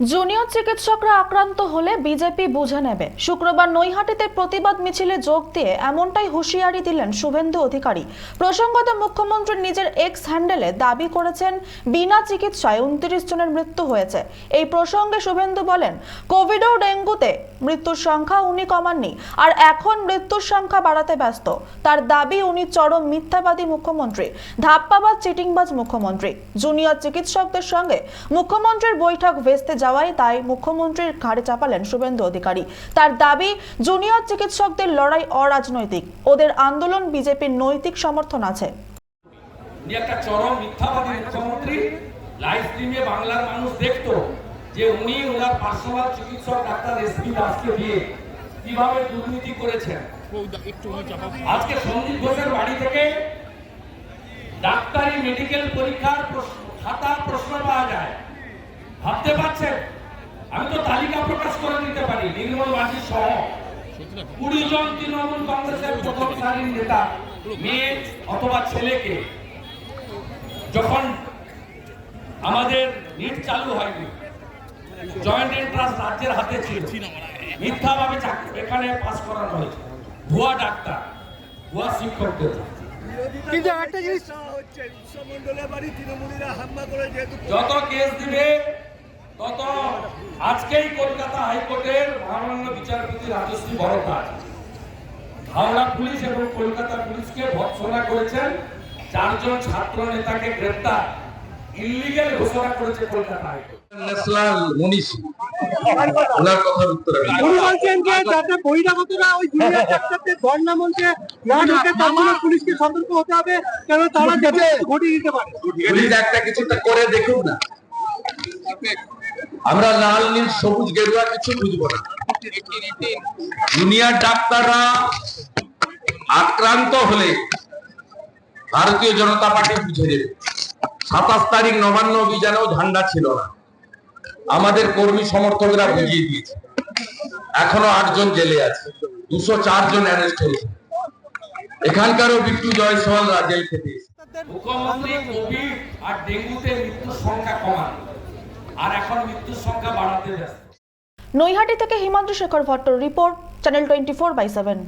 Junior চিকিৎসকরা আক্রান্ত হলে বিজেপি বুঝে নেবে। শুক্রবার নৈহাটিতে প্রতিবাদ মিছিলে যোগ দিয়ে এমনটাই হুঁশিয়ারি দিলেন শুভেন্দু অধিকারী। প্রসঙ্গত মুখ্যমন্ত্রী নিজের এক্স হ্যান্ডেলে দাবি করেছেন, বিনা চিকিৎসায় উনত্রিশ জনের মৃত্যু হয়েছে। এই প্রসঙ্গে শুভেন্দু বলেন, কোভিড ও ডেঙ্গুতে মৃত্যুর সংখ্যা উনি কমাননি, আর এখন মৃত্যুর সংখ্যা বাড়াতে ব্যস্ত। তার দাবি, উনি চরম মিথ্যাবাদী মুখ্যমন্ত্রী, ধাপ্পাবাজ, চিটিংবাজ মুখ্যমন্ত্রী। জুনিয়র চিকিৎসকদের সঙ্গে মুখ্যমন্ত্রীর বৈঠক ভেস্তে যাওয়ায় তাই মুখ্যমন্ত্রীর ঘাড়ে চাপালেন শুভেন্দু অধিকারী। তার দাবি, জুনিয়র চিকিৎসকদের লড়াই অরাজনৈতিক। ওদের আন্দোলন বিজেপির নৈতিক সমর্থন আছে। একটা চরম মিথ্যাবাদী মুখ্যমন্ত্রী। লাইভ স্ট্রিমে বাংলার মানুষ যে উনি ওনার পার্সোনাল চিকিৎসক ডাক্তার দাসকে দিয়ে কীভাবে দুর্নীতি করেছেন। আজকে সন্দীপ ঘোষের বাড়ি থেকে ডাক্তারি মেডিকেল পরীক্ষার খাতার প্রশ্ন পাওয়া যায়। সহ কুড়ি জন তৃণমূল কংগ্রেসের প্রথম সারির নেতা মেয়ে অথবা ছেলেকে যখন আমাদের নিট চালু হয়নি জয়েন্ট এন্ট্রান্স রাজ্যের হাতে ছিল মিথ্যাভাবে চাকরি এখানে পাস করানো হয়েছে। ভুয়া ডাক্তার ভুয়া শিক্ষকদের। কিন্তু একটা জিনিস হচ্ছে উৎসমন্ডলের বাড়ি তৃণমূলীরা হামলা করে যেহেতু যত কেস দিবে আজকেই কলকাতা হাইকোর্টের মহামান্য বিচারপতি রাজশ্রী বড়কার হাওড়া পুলিশ এবং কলকাতা পুলিশকে ভৎসনা করেছেন চারজন ছাত্র নেতাকে গ্রেপ্তার। ইলিগেল ঘোষণা করেছে কলকাতা হাইকোর্ট। ন্যাশনাল মনীষী। ওনার কথার উত্তর আমি উনি বলছেন যে যাতে বহিরাগতরা ওই জুনিয়র ডাক্তারদের ধর্ণা মঞ্চে না ঢোকে তার জন্য পুলিশকে সতর্ক হতে হবে কেন তারা যাতে ঘটিয়ে দিতে পারে। পুলিশ একটা কিছুটা করে দেখুন না। আমরা লাল, নীল, সবুজ, গেরুয়া কিছু বুঝব না। দুনিয়ার ডাক্তাররা আক্রান্ত হলে ভারতীয় জনতা পার্টি বুঝে দেবে সাতাশ তারিখ নবান্ন অভিযানেও ঝান্ডা ছিল না। আমাদের কর্মী সমর্থকরা বুঝিয়ে দিয়েছে। এখনও আটজন জেলে আছে। দুশো জন অ্যারেস্ট হয়েছে এখানকারও বিট্টু জয়সওয়াল জেল খেতে মুখ্যমন্ত্রী কোভিড আর ডেঙ্গুতে মৃত্যুর সংখ্যা কমান। আর এখন মৃত্যুর সংখ্যা বাড়াতে ব্যস্ত। নৈহাটি থেকে Himadri Shekhar ভট্টর report channel twenty four by seven